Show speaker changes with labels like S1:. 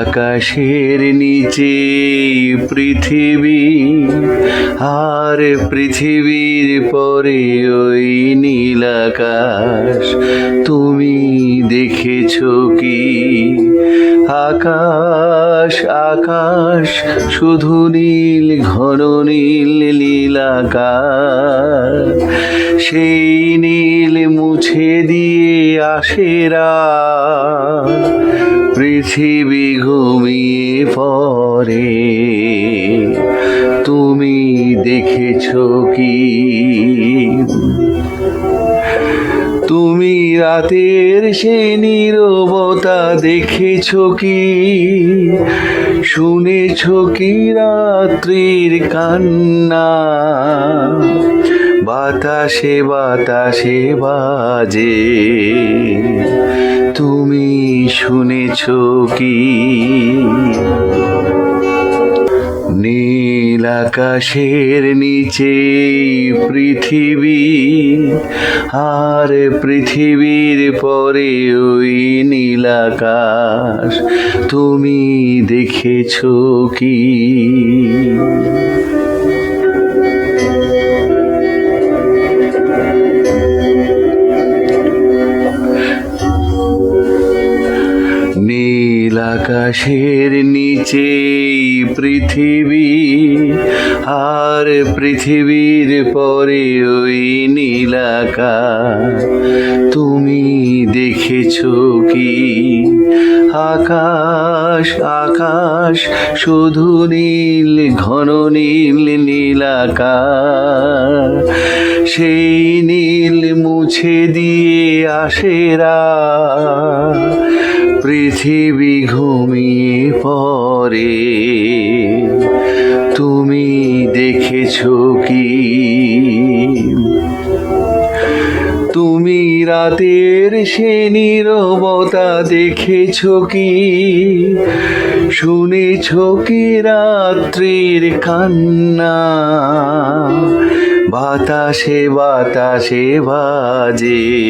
S1: আকাশের নিচে পৃথিবী, আর পৃথিবীর পরে ওই নীল আকাশ। তুমি দেখেছ কি? আকাশ আকাশ, শুধু নীল, ঘন নীল নীল আকাশ। সেই নীল মুছে দিয়ে আসেরা পৃথিবী ঘুমিয়ে পড়ে। তুমি দেখেছ কি? তুমি রাতের সে নীরবতা দেখেছ কি? শুনেছো কি রাত্রির কান্না? বাতাসে বাতাসে বাজে। তুমি শুনেছো কি? নীল আকাশের নিচে পৃথিবী, আর পৃথিবীর পরে ওই নীল আকাশ। তুমি দেখেছ কি? নীল আকাশের নিচে পৃথিবী, আর পৃথিবীর পরে ওই নীল আকাশ। তুমি দেখেছ কি? আকাশ আকাশ, শুধু নীল, ঘন নীল নীল আকাশ। সেই নীল মুছে দিয়ে আসেরা পৃথিবী ঘুমিয়ে পড়ে। তুমি দেখেছ কি? তুমি রাতের সে নীরবতা দেখেছ কি? শুনেছো কি রাত্রির কান্না? বাতাসে বাতাসে বাজে।